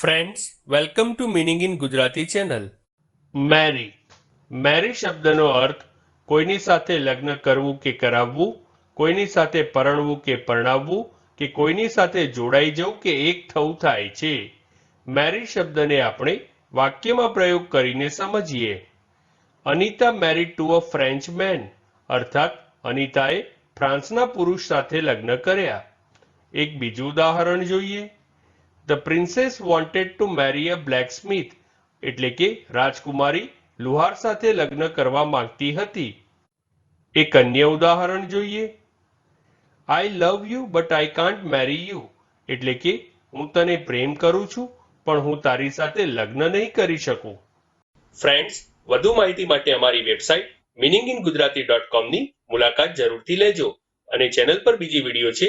Friends welcome to meaning in Gujarati channel મેરી મેરી શબ્દનો અર્થ કોઈની સાથે લગ્ન કરવું કે કરાવવું, કોઈની સાથે પરણવું કે પરણાવવું, કે કોઈની સાથે જોડાઈ જવું કે એક થવું થાય છે. મેરી શબ્દને આપણે વાક્યમાં પ્રયોગ કરીને સમજીએ. Anita married to a French man અર્થાત અનિતાએ ફ્રાન્સના પુરુષ સાથે લગ્ન કર્યા. એક બીજું ઉદાહરણ જોઈએ. The princess wanted to marry a blacksmith એટલે કે રાજકુમારી લુહાર સાથે લગ્ન કરવા માંગતી હતી. એક અન્ય ઉદાહરણ જોઈએ. I love you but I can't marry you એટલે કે, હું તને પ્રેમ કરું છું, પણ હું તારી સાથે લગ્ન નહીં કરી શકું. ફ્રેન્ડ્સ વધુ માહિતી માટે અમારી website meaning in Gujarati dot કોમની મુલાકાત જરૂરથી લેજો અને ચેનલ પર બીજી વીડિયો છે